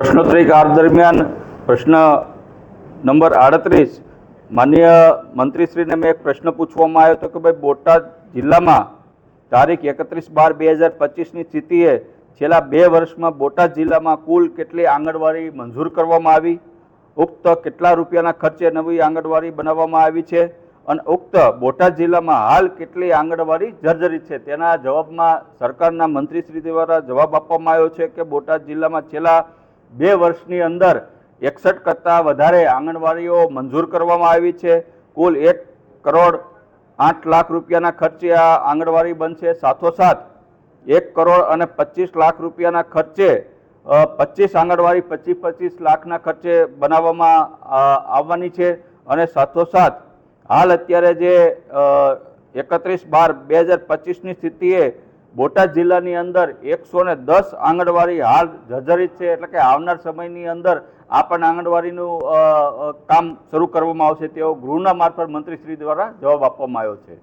પ્રશ્નોત્તરી કાર દરમિયાન પ્રશ્ન નંબર આડત્રીસ માન્ય મંત્રીશ્રીને મેં એક પ્રશ્ન પૂછવામાં આવ્યો હતો કે ભાઈ બોટાદ જિલ્લામાં તારીખ એકત્રીસ બાર બે હજાર પચીસની સ્થિતિએ છેલ્લા બે વર્ષમાં બોટાદ જિલ્લામાં કુલ કેટલી આંગણવાડી મંજૂર કરવામાં આવી? ઉક્ત કેટલા રૂપિયાના ખર્ચે નવી આંગણવાડી બનાવવામાં આવી છે? અને ઉક્ત બોટાદ જિલ્લામાં હાલ કેટલી આંગણવાડી જર્જરિત છે? તેના જવાબમાં સરકારના મંત્રીશ્રી દ્વારા જવાબ આપવામાં આવ્યો છે કે બોટાદ જિલ્લામાં છેલ્લા બે વર્ષની અંદર એકસઠ કરતાં વધારે આંગણવાડીઓ મંજૂર કરવામાં આવી છે. કુલ એક કરોડ આઠ લાખ રૂપિયાના ખર્ચે આ આંગણવાડી બનશે. સાથોસાથ એક કરોડ અને પચીસ લાખ રૂપિયાના ખર્ચે પચીસ આંગણવાડી પચીસ પચીસ લાખના ખર્ચે બનાવવામાં આવવાની છે. અને સાથોસાથ હાલ અત્યારે જે એકત્રીસ બાર બે હજાર પચીસની સ્થિતિએ બોટાદ જિલ્લાની અંદર એકસો ને દસ આંગણવાડી હાલ જર્જરિત છે, એટલે કે આવનાર સમયની અંદર આ પણ આંગણવાડીનું કામ શરૂ કરવામાં આવશે તેવો ગૃહના મારફત મંત્રીશ્રી દ્વારા જવાબ આપવામાં આવ્યો છે.